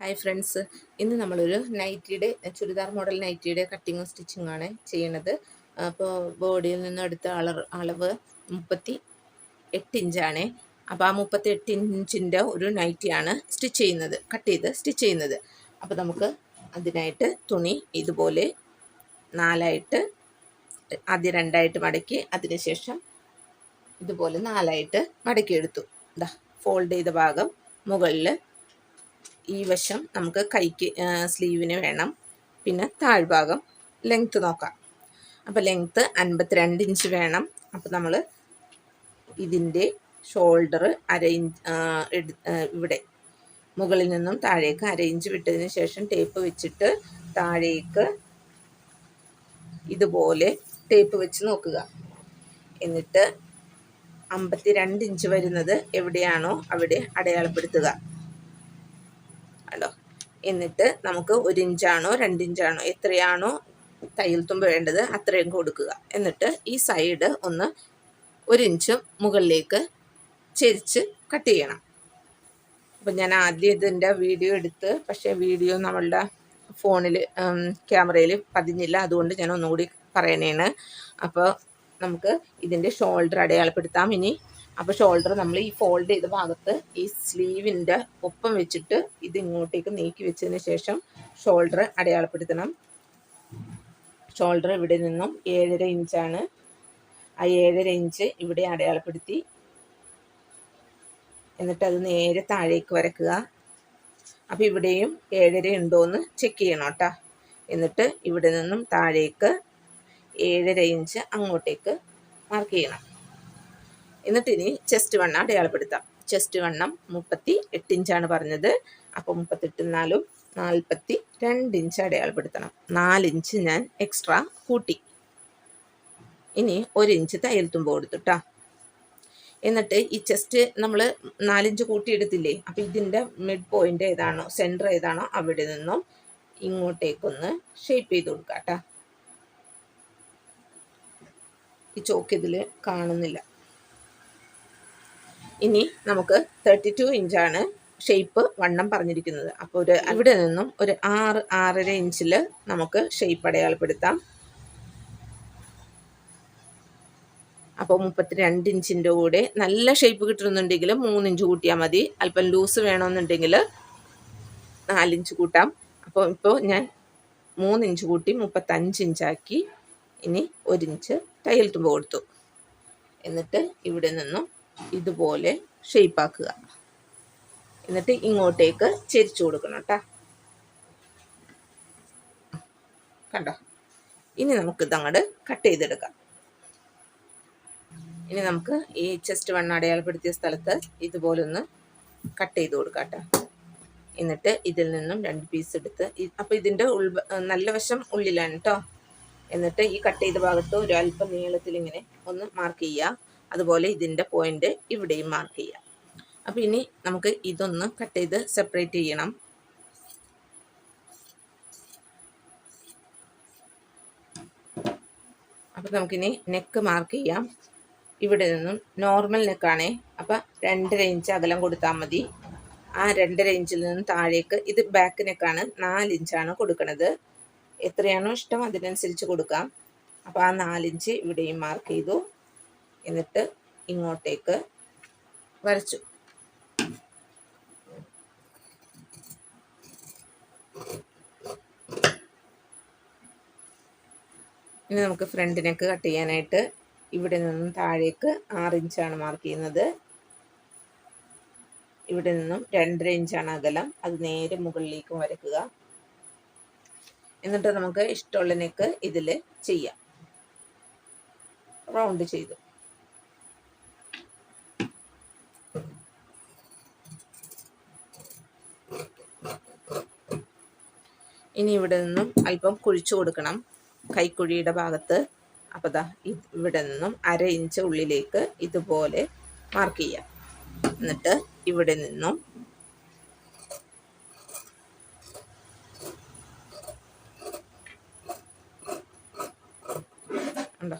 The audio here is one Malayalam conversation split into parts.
ഹായ് ഫ്രണ്ട്സ് ഇന്ന് നമ്മളൊരു നൈറ്റിയുടെ ചുരിദാർ മോഡൽ നൈറ്റിയുടെ കട്ടിങ്ങും സ്റ്റിച്ചിങ്ങും ആണ് ചെയ്യണത്. അപ്പോൾ ബോഡിയിൽ നിന്ന് എടുത്ത അളർ അളവ് മുപ്പത്തി എട്ട് ഇഞ്ചാണ് അപ്പോൾ ആ മുപ്പത്തി എട്ട് ഇഞ്ചിന്റെ ഒരു നൈറ്റിയാണ് സ്റ്റിച്ച് ചെയ്യുന്നത് കട്ട് ചെയ്ത് സ്റ്റിച്ച് ചെയ്യുന്നത്. അപ്പോൾ നമുക്ക് അതിനായിട്ട് തുണി ഇതുപോലെ നാലായിട്ട് ആദ്യം രണ്ടായിട്ട് മടക്കി അതിനുശേഷം ഇതുപോലെ നാലായിട്ട് മടക്കിയെടുത്തു. ഇതാ ഫോൾഡ് ചെയ്ത ഭാഗം മുകളിൽ ഈ വശം നമുക്ക് കൈക്ക് സ്ലീവിന് വേണം. പിന്നെ താഴ്ഭാഗം ലെങ്ത്ത് നോക്കാം. അപ്പോൾ ലെങ്ത്ത് അൻപത്തിരണ്ട് ഇഞ്ച് വേണം. അപ്പോൾ നമ്മൾ ഇതിന്റെ ഷോൾഡർ അര ഇഞ്ച് ഇവിടെ മുകളിൽ നിന്നും താഴേക്ക് അര ഇഞ്ച് വിട്ടതിന് ശേഷം ടേപ്പ് വെച്ചിട്ട് താഴേക്ക് ഇതുപോലെ ടേപ്പ് വെച്ച് നോക്കുക. എന്നിട്ട് അമ്പത്തി രണ്ട് ഇഞ്ച് വരുന്നത് എവിടെയാണോ അവിടെ അടയാളപ്പെടുത്തുക. കണ്ടോ എന്നിട്ട് നമുക്ക് ഒരു ഇഞ്ചാണോ രണ്ട് ഇഞ്ചാണോ എത്രയാണോ തയ്യൽ തുമ്പ് വേണ്ടത് അത്രയും കൊടുക്കുക. എന്നിട്ട് ഈ സൈഡ് ഒന്ന് ഒരു ഇഞ്ച് മുകളിലേക്ക് ചെരിച്ച് കട്ട് ചെയ്യണം. അപ്പം ഞാൻ ആദ്യം ഇതിന്റെ വീഡിയോ എടുത്ത് പക്ഷേ വീഡിയോ നമ്മളുടെ ഫോണിൽ ക്യാമറയിൽ പതിഞ്ഞില്ല. അതുകൊണ്ട് ഞാൻ ഒന്നുകൂടി പറയണേണ്. അപ്പോൾ നമുക്ക് ഇതിന്റെ ഷോൾഡർ അടയാളപ്പെടുത്താം. ഇനി അപ്പോൾ ഷോൾഡർ നമ്മൾ ഈ ഫോൾഡ് ചെയ്ത ഭാഗത്ത് ഈ സ്ലീവിന്റെ ഒപ്പം വെച്ചിട്ട് ഇത് ഇങ്ങോട്ടേക്ക് നീക്കി വെച്ചതിന് ശേഷം ഷോൾഡർ അടയാളപ്പെടുത്തണം. ഷോൾഡർ ഇവിടെ നിന്നും ഏഴര ഇഞ്ചാണ് ആ ഏഴര ഇഞ്ച് ഇവിടെ അടയാളപ്പെടുത്തി. എന്നിട്ട് അത് നേരെ താഴേക്ക് വരക്കുക. അപ്പോൾ ഇവിടെയും ഏഴര ഉണ്ടോയെന്ന് ചെക്ക് ചെയ്യണം കേട്ടോ. എന്നിട്ട് ഇവിടെ നിന്നും താഴേക്ക് ഏഴര ഇഞ്ച് അങ്ങോട്ടേക്ക് മാർക്ക് ചെയ്യണം. എന്നിട്ട് ഇനി ചെസ്റ്റ് വണ്ണം അടയാളപ്പെടുത്താം. ചെസ്റ്റ് വണ്ണം മുപ്പത്തി എട്ട് ഇഞ്ചാണ് പറഞ്ഞത്. അപ്പോൾ മുപ്പത്തെട്ട് നാലും നാൽപ്പത്തി രണ്ട് ഇഞ്ച് അടയാളപ്പെടുത്തണം നാലിഞ്ച് ഞാൻ എക്സ്ട്രാ കൂട്ടി. ഇനി ഒരു ഇഞ്ച് തയ്യൽ തുമ്പ് കൊടുത്തുട്ടാ എന്നിട്ട് ഈ ചെസ്റ്റ് നമ്മൾ നാലിഞ്ച് കൂട്ടിയെടുത്തില്ലേ? അപ്പോൾ ഇതിന്റെ മിഡ് പോയിന്റ് ഏതാണോ സെന്റർ ഏതാണോ അവിടെ നിന്നും ഇങ്ങോട്ടേക്കൊന്ന് ഷേപ്പ് ചെയ്ത് കൊടുക്കാം കേട്ടോ ഈ ചോക്ക് ഇതിൽ കാണുന്നില്ല. ഇനി നമുക്ക് തേർട്ടി ടു ഇഞ്ചാണ് ഷേപ്പ് വണ്ണം പറഞ്ഞിരിക്കുന്നത്. അപ്പോൾ ഒരു ഇവിടെ നിന്നും ഒരു ആറ് ആറര ഇഞ്ചിൽ നമുക്ക് ഷേപ്പ് അടയാളപ്പെടുത്താം. അപ്പോൾ മുപ്പത്തിരണ്ട് ഇഞ്ചിന്റെ കൂടെ നല്ല ഷേപ്പ് കിട്ടുന്നുണ്ടെങ്കിൽ മൂന്നിഞ്ച് കൂട്ടിയാൽ മതി. അല്പം ലൂസ് വേണമെന്നുണ്ടെങ്കിൽ നാലിഞ്ച് കൂട്ടാം. അപ്പോൾ ഇപ്പോൾ ഞാൻ മൂന്നിഞ്ച് കൂട്ടി മുപ്പത്തഞ്ച് ഇഞ്ചാക്കി ഇനി ഒരിഞ്ച് തയ്യൽ തുമ്പ് കൊടുത്തു. എന്നിട്ട് ഇവിടെ നിന്നും ഇതുപോലെ ഷെയ്പ്പാക്കുക എന്നിട്ട് ഇങ്ങോട്ടേക്ക് ചെരിച്ചു കൊടുക്കണം കേട്ടോ. കണ്ടോ? ഇനി നമുക്ക് ഇതങ്ങോട്ട് കട്ട് ചെയ്തെടുക്കാം. ഇനി നമുക്ക് ഈ ചെസ്റ്റ് വണ്ണ അടയാളപ്പെടുത്തിയ സ്ഥലത്ത് ഇതുപോലെ ഒന്ന് കട്ട് ചെയ്ത് കൊടുക്കാം കേട്ടോ. എന്നിട്ട് ഇതിൽ നിന്നും രണ്ട് പീസ് എടുത്ത് അപ്പോൾ ഇതിന്റെ ഉൾ നല്ല വശം ഉള്ളിലാണ് കേട്ടോ. എന്നിട്ട് ഈ കട്ട് ചെയ്ത ഭാഗത്ത് ഒരു അല്പം നീളത്തിൽ ഇങ്ങനെ ഒന്ന് മാർക്ക് ചെയ്യുക. അതുപോലെ ഇതിന്റെ പോയിന്റ് ഇവിടെയും മാർക്ക് ചെയ്യാം. അപ്പോൾ ഇനി നമുക്ക് ഇതൊന്ന് കട്ട് ചെയ്ത് സെപ്പറേറ്റ് ചെയ്യണം. അപ്പോൾ നമുക്കിനി നെക്ക് മാർക്ക് ചെയ്യാം. ഇവിടെ നിന്നും നോർമൽ നെക്കാണേ അപ്പം രണ്ടര ഇഞ്ച് അകലം കൊടുത്താൽ മതി. ആ രണ്ടര ഇഞ്ചിൽ നിന്നും താഴേക്ക് ഇത് ബാക്ക് നെക്കാണ് നാല് ഇഞ്ചാണ് കൊടുക്കുന്നത് എത്രയാണോ ഇഷ്ടം അതിനനുസരിച്ച് കൊടുക്കാം. അപ്പോൾ ആ നാലിഞ്ച് ഇവിടെയും മാർക്ക് ചെയ്തു. എന്നിട്ട് ഇങ്ങോട്ടേക്ക് വരച്ചു. ഇനി നമുക്ക് ഫ്രണ്ടിനൊക്കെ കട്ട് ചെയ്യാനായിട്ട് ഇവിടെ നിന്നും താഴേക്ക് ആറ് ഇഞ്ചാണ് മാർക്ക് ചെയ്യുന്നത്. ഇവിടെ നിന്നും രണ്ടര ഇഞ്ചാണ് അകലം. അത് നേരെ മുകളിലേക്കും വരയ്ക്കുക. എന്നിട്ട് നമുക്ക് ഇഷ്ടമുള്ള നെക്ക് ഇതിൽ ചെയ്യാം. റൗണ്ട് ചെയ്തു. ഇനി ഇവിടെ നിന്നും അല്പം കുഴിച്ചു കൊടുക്കണം. കൈക്കുഴിയുടെ ഭാഗത്ത്. അപ്പോൾ ദാ ഇവിടെ നിന്നും അര ഇഞ്ച് ഉള്ളിലേക്ക് ഇതുപോലെ മാർക്ക് ചെയ്യാം. എന്നിട്ട് ഇവിടെ നിന്നും ഉണ്ടോ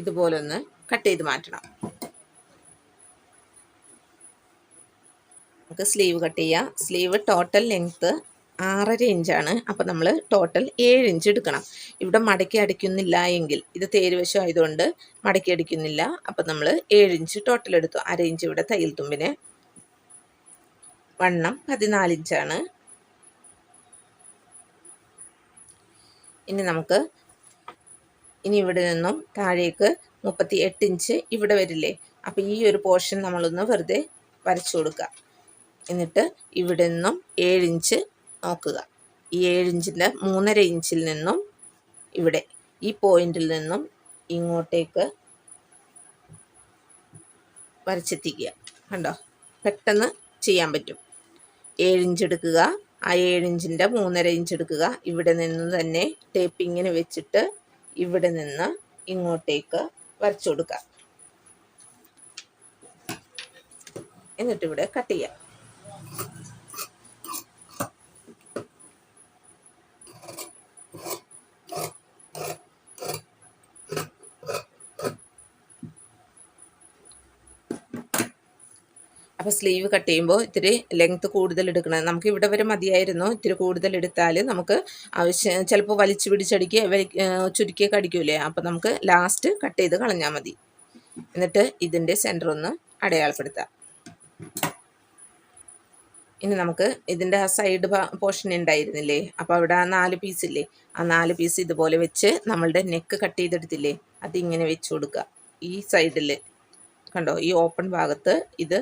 ഇതുപോലെ ഒന്ന് കട്ട് ചെയ്ത് മാറ്റണം. നമുക്ക് സ്ലീവ് കട്ട് ചെയ്യാം. സ്ലീവ് ടോട്ടൽ ലെങ്ത്ത് ആറര ഇഞ്ചാണ്. അപ്പോൾ നമ്മൾ ടോട്ടൽ ഏഴ് ഇഞ്ച് എടുക്കണം. ഇവിടെ മടക്കി അടിക്കുന്നില്ല എങ്കിൽ ഇത് തേരുവശം ആയതുകൊണ്ട് മടക്കി അടിക്കുന്നില്ല. അപ്പോൾ നമ്മൾ ഏഴ് ഇഞ്ച് ടോട്ടൽ എടുത്തു. അര ഇഞ്ച് ഇവിടെ തയ്യൽ തുമ്പിന്. വണ്ണം പതിനാല് ഇഞ്ചാണ്. ഇനി നമുക്ക് ഇനി ഇവിടെ നിന്നും താഴേക്ക് മുപ്പത്തി എട്ട് ഇഞ്ച് ഇവിടെ വരില്ലേ? അപ്പോൾ ഈ ഒരു പോർഷൻ നമ്മളൊന്ന് വെറുതെ വരച്ചു കൊടുക്കുക. എന്നിട്ട് ഇവിടെ നിന്നും ഏഴിഞ്ച് നോക്കുക ഈ ഏഴിഞ്ചിന്റെ മൂന്നര ഇഞ്ചിൽ നിന്നും ഇവിടെ ഈ പോയിന്റിൽ നിന്നും ഇങ്ങോട്ടേക്ക് വരച്ചെത്തിക്കുക. കണ്ടോ? പെട്ടെന്ന് ചെയ്യാൻ പറ്റും. ഏഴിഞ്ച് എടുക്കുക. ആ ഏഴിഞ്ചിന്റെ മൂന്നര ഇഞ്ച് എടുക്കുക. ഇവിടെ നിന്ന് തന്നെ ടേപ്പിങ്ങിന് വെച്ചിട്ട് ഇവിടെ നിന്ന് ഇങ്ങോട്ടേക്ക് വരച്ചു കൊടുക്കുക. എന്നിട്ട് ഇവിടെ കട്ട് ചെയ്യാം അപ്പോൾ സ്ലീവ് കട്ട് ചെയ്യുമ്പോൾ ഇത്തിരി ലെങ്ത്ത് കൂടുതൽ എടുക്കണം. നമുക്ക് ഇവിടെ വരെ മതിയായിരുന്നു. ഇത്തിരി കൂടുതൽ എടുത്താൽ നമുക്ക് ആവശ്യം ചിലപ്പോൾ വലിച്ചു പിടിച്ചടിക്കുക ചുരുക്കിയൊക്കെ കടിക്കൂലേ അപ്പോൾ നമുക്ക് ലാസ്റ്റ് കട്ട് ചെയ്ത് കളഞ്ഞാൽ മതി. എന്നിട്ട് ഇതിന്റെ സെന്റർ ഒന്ന് അടയാളപ്പെടുത്താം. ഇനി നമുക്ക് ഇതിന്റെ ആ സൈഡ് പോർഷൻ ഉണ്ടായിരുന്നില്ലേ? അപ്പോൾ അവിടെ ആ നാല് പീസ് ഇല്ലേ? ആ നാല് പീസ് ഇതുപോലെ വെച്ച് നമ്മളുടെ നെക്ക് കട്ട് ചെയ്തെടുത്തില്ലേ? അതിങ്ങനെ വെച്ച് കൊടുക്കുക. ഈ സൈഡിൽ കണ്ടോ? ഈ ഓപ്പൺ ഭാഗത്ത് ഇത്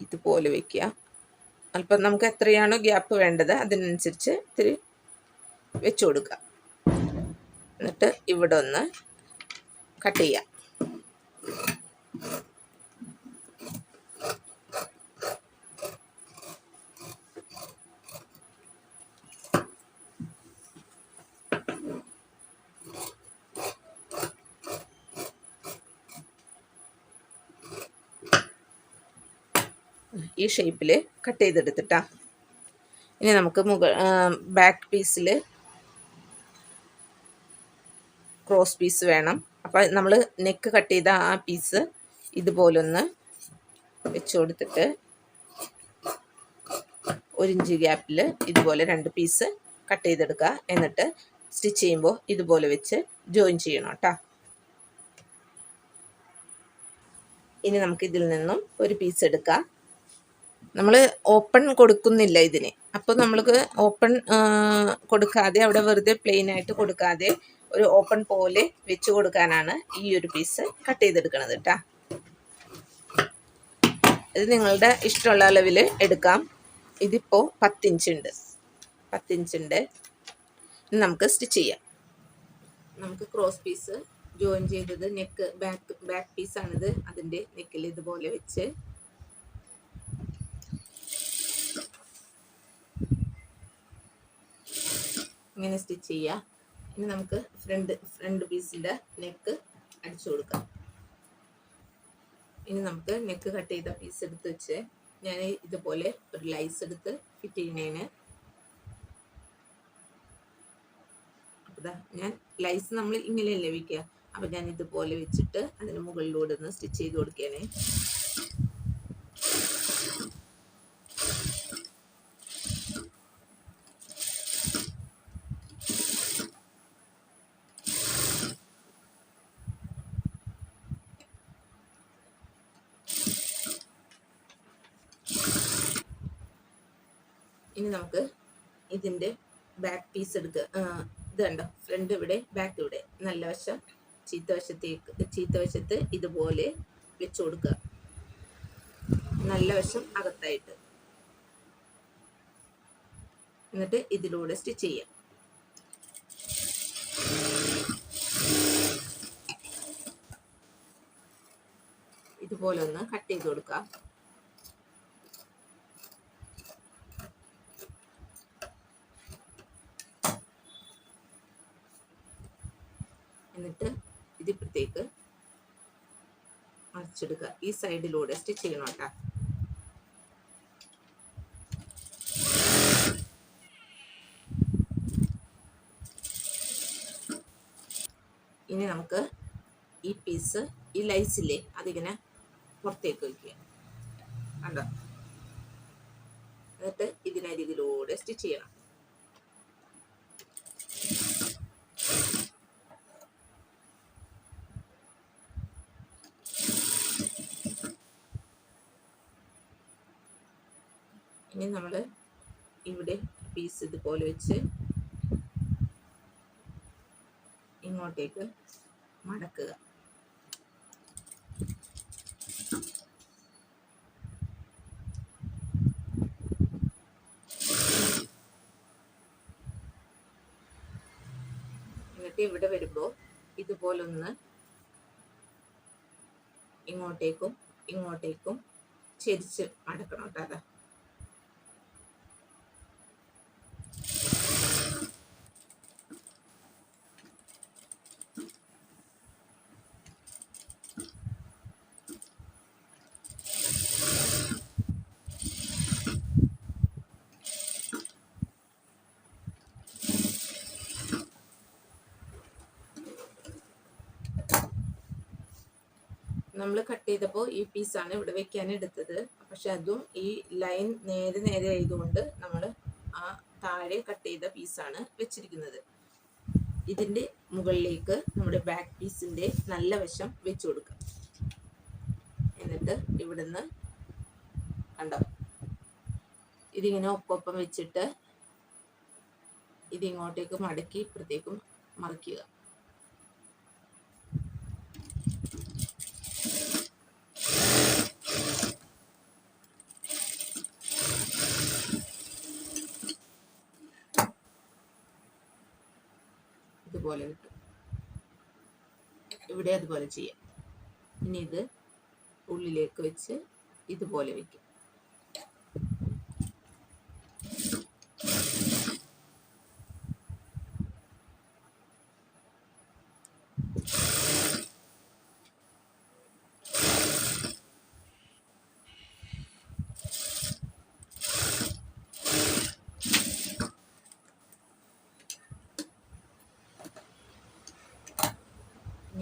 ഇതുപോലെ വെക്കുക. അല്പം നമുക്ക് എത്രയാണോ ഗ്യാപ്പ് വേണ്ടത് അതിനനുസരിച്ച് ഇത്തിരി വെച്ച് കൊടുക്കുക. എന്നിട്ട് ഇവിടെ ഒന്ന് കട്ട് ചെയ്യാം ഈ ഷേപ്പിൽ കട്ട് ചെയ്തെടുത്തിട്ടാ. ഇനി നമുക്ക് മുകൾ ബാക്ക് പീസിൽ ക്രോസ് പീസ് വേണം. അപ്പോൾ നമ്മൾ നെക്ക് കട്ട് ചെയ്ത ആ പീസ് ഇതുപോലൊന്ന് വെച്ച് കൊടുത്തിട്ട് ഒരു ഇഞ്ച് ഗ്യാപ്പിൽ ഇതുപോലെ രണ്ട് പീസ് കട്ട് ചെയ്തെടുക്കുക. എന്നിട്ട് സ്റ്റിച്ച് ചെയ്യുമ്പോൾ ഇതുപോലെ വെച്ച് ജോയിൻ ചെയ്യണം കേട്ടോ ഇനി നമുക്ക് ഇതിൽ നിന്നും ഒരു പീസ് എടുക്കാം. നമ്മൾ ഓപ്പൺ കൊടുക്കുന്നില്ല ഇതിന്. അപ്പോൾ നമ്മൾക്ക് ഓപ്പൺ കൊടുക്കാതെ അവിടെ വെറുതെ പ്ലെയിൻ ആയിട്ട് കൊടുക്കാതെ ഒരു ഓപ്പൺ പോലെ വെച്ച് കൊടുക്കാനാണ് ഈ ഒരു പീസ് കട്ട് ചെയ്തെടുക്കുന്നത് കേട്ടോ ഇത് നിങ്ങളുടെ ഇഷ്ടമുള്ള അളവിൽ എടുക്കാം. ഇതിപ്പോൾ പത്തിഞ്ച് ഉണ്ട് പത്തിഞ്ച് ഉണ്ട് നമുക്ക് സ്റ്റിച്ച് ചെയ്യാം. നമുക്ക് ക്രോസ് പീസ് ജോയിൻ ചെയ്തത് നെക്ക് ബാക്ക് ബാക്ക് പീസാണിത് അതിന്റെ നെക്കിൽ ഇതുപോലെ വെച്ച് ഇങ്ങനെ സ്റ്റിച്ച് ചെയ്യുക ഇനി നമുക്ക് ഫ്രണ്ട് ഫ്രണ്ട് പീസിന്റെ നെക്ക് അടിച്ചു കൊടുക്കാം. ഇനി നമുക്ക് നെക്ക് കട്ട് ചെയ്ത പീസ് എടുത്ത് വെച്ച് ഞാൻ ഇതുപോലെ ഒരു ലൈസ് എടുത്ത് ഫിറ്റ് ചെയ്യുന്നതിന് ഞാൻ ലൈസ് നമ്മൾ ഇങ്ങനെയല്ലേ വയ്ക്കുക അപ്പം ഞാൻ ഇതുപോലെ വെച്ചിട്ട് അതിന് മുകളിലൂടെ ഒന്ന് സ്റ്റിച്ച് ചെയ്ത് കൊടുക്കുകയാണേ. ഇനി നമുക്ക് ഇതിന്റെ ബാക്ക് പീസ് എടുക്കുക ഇത് കണ്ടോ? ഫ്രണ്ട് ഇവിടെ ബാക്ക് ഇവിടെ. നല്ല വശം ചീത്ത വശത്തേക്ക് ചീത്ത വശത്ത് ഇതുപോലെ വെച്ച് കൊടുക്കുക നല്ല വശം അകത്തായിട്ട്. എന്നിട്ട് ഇതിലൂടെ സ്റ്റിച്ച് ചെയ്യാം. ഇതുപോലെ ഒന്ന് കട്ട് ചെയ്ത് കൊടുക്കാം. എന്നിട്ട് ഇതിപ്പുറത്തേക്ക് മറിച്ചെടുക്കുക. ഈ സൈഡിലൂടെ സ്റ്റിച്ച് ചെയ്യണം കേട്ടോ. ഇനി നമുക്ക് ഈ പീസ് ഈ ലൈസില്ലേ അതിങ്ങനെ പുറത്തേക്ക് വയ്ക്കുക. കണ്ടോ? എന്നിട്ട് ഇതിനരികിലൂടെ സ്റ്റിച്ച് ചെയ്യണം. ഇനി നമ്മൾ ഇവിടെ പീസ് ഇതുപോലെ വെച്ച് ഇങ്ങോട്ടേക്ക് മടക്കുക. എന്നിട്ട് ഇവിടെ വരുമ്പോൾ ഇതുപോലൊന്ന് ഇങ്ങോട്ടേക്കും ഇങ്ങോട്ടേക്കും ചെരിച്ച് മടക്കണം കേട്ടോ നമ്മൾ കട്ട് ചെയ്തപ്പോൾ ഈ പീസാണ് ഇവിടെ വെക്കാൻ എടുത്തത്. പക്ഷെ അതും ഈ ലൈൻ നേരെ നേരെ ആയതുകൊണ്ട് നമ്മൾ ആ താഴെ കട്ട് ചെയ്ത പീസാണ് വെച്ചിരിക്കുന്നത്. ഇതിന്റെ മുകളിലേക്ക് നമ്മുടെ ബാക്ക് പീസിന്റെ നല്ല വശം വെച്ച് കൊടുക്കാം. എന്നിട്ട് ഇവിടുന്ന് കണ്ടോ? ഇതിങ്ങനെ ഒപ്പൊപ്പം വെച്ചിട്ട് ഇതിങ്ങോട്ടേക്ക് മടക്കി ഇപ്പുറത്തേക്കും മറിക്കുക. ഇതുപോലെ കിട്ടും. ഇവിടെ അതുപോലെ ചെയ്യാം. ഇനി ഇത് ഉള്ളിലേക്ക് വെച്ച് ഇതുപോലെ വെക്കും.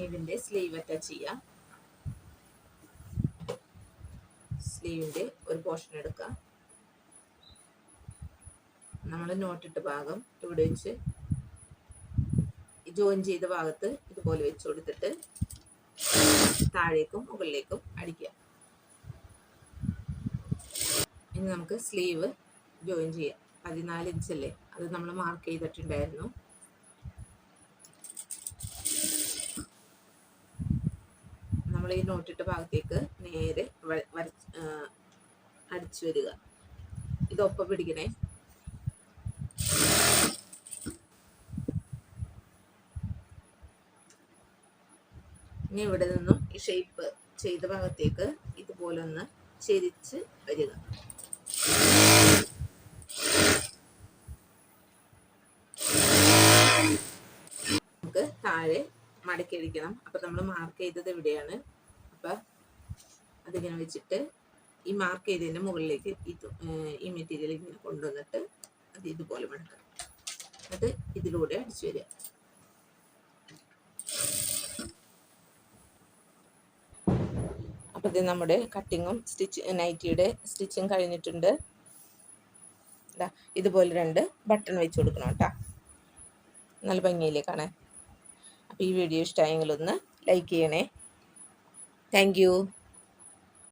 ഇനി ഇതിന്റെ സ്ലീവ് അറ്റാച്ച് ചെയ്യാം. സ്ലീവിന്റെ ഒരു പോർഷൻ എടുക്കാം. നമ്മൾ നോട്ടിട്ട ഭാഗം ഇവിടെ വെച്ച് ജോയിൻ ചെയ്ത ഭാഗത്ത് ഇതുപോലെ വെച്ച് കൊടുത്തിട്ട് താഴേക്കും മുകളിലേക്കും അടിക്കുക. ഇനി നമുക്ക് സ്ലീവ് ജോയിൻ ചെയ്യാം. പതിനാല് ഇഞ്ചല്ലേ അത് നമ്മൾ മാർക്ക് ചെയ്തിട്ടുണ്ടായിരുന്നു. നമ്മൾ ഈ നോട്ടിട്ട ഭാഗത്തേക്ക് നേരെ വരച്ച് അടിച്ചു വരിക. ഇതൊപ്പം പിടിക്കണേ. ഇനി ഇവിടെ നിന്നും ഈ ഷേപ്പ് ചെയ്ത ഭാഗത്തേക്ക് ഇതുപോലെ ഒന്ന് ചെരിച്ച് വരിക. നമുക്ക് താഴെ മടക്കി അടിക്കണം. അപ്പൊ നമ്മൾ മാർക്ക് ചെയ്തത് ഇവിടെയാണ്. അപ്പൊ അതിങ്ങനെ വെച്ചിട്ട് ഈ മാർക്ക് ചെയ്തതിന്റെ മുകളിലേക്ക് ഇത് ഈ മെറ്റീരിയൽ ഇങ്ങനെ കൊണ്ടുവന്നിട്ട് അത് ഇതുപോലെ മടക്കാം അത് ഇതിലൂടെ അടിച്ചു വരിക. അപ്പോൾ നമ്മുടെ കട്ടിങ്ങും സ്റ്റിച്ച് നൈറ്റിയുടെ സ്റ്റിച്ചും കഴിഞ്ഞിട്ടുണ്ട്. ഇതുപോലെ രണ്ട് ബട്ടൺ വെച്ച് കൊടുക്കണം കേട്ടോ. നല്ല ഭംഗിയില്ലേ കാണാൻ അപ്പോൾ ഈ വീഡിയോ ഇഷ്ടമായെങ്കിൽ ഒന്ന് ലൈക്ക് ചെയ്യണേ. Thank you.